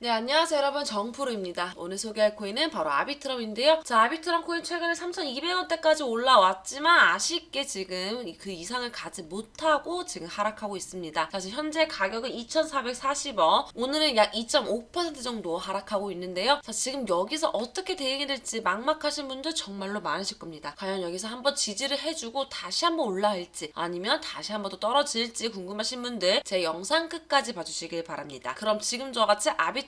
네, 안녕하세요 여러분 정프로입니다. 오늘 소개할 코인은 바로 아비트럼인데요. 자, 아비트럼 코인 최근에 3,200원대까지 올라왔지만 아쉽게 지금 그 이상을 가지 못하고 지금 하락하고 있습니다. 사실 현재 가격은 2,440원, 오늘은 약 2.5% 정도 하락하고 있는데요. 자, 지금 여기서 어떻게 대응이 될지 막막하신 분들 정말로 많으실 겁니다. 과연 여기서 한번 지지를 해주고 다시 한번 올라갈지 아니면 다시 한번 더 떨어질지 궁금하신 분들 제 영상 끝까지 봐주시길 바랍니다. 그럼 지금 저와 같이 아비트럼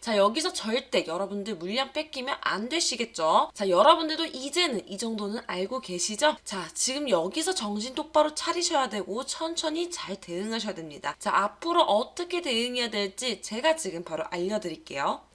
자, 여기서 절대 여러분들 물량 뺏기면 안 되시겠죠? 자, 여러분들도 이제는 이 정도는 알고 계시죠? 자, 지금 여기서 정신 똑바로 차리셔야 되고 천천히 잘 대응하셔야 됩니다. 자, 앞으로 어떻게 대응해야 될지 제가 지금 바로 알려드릴게요.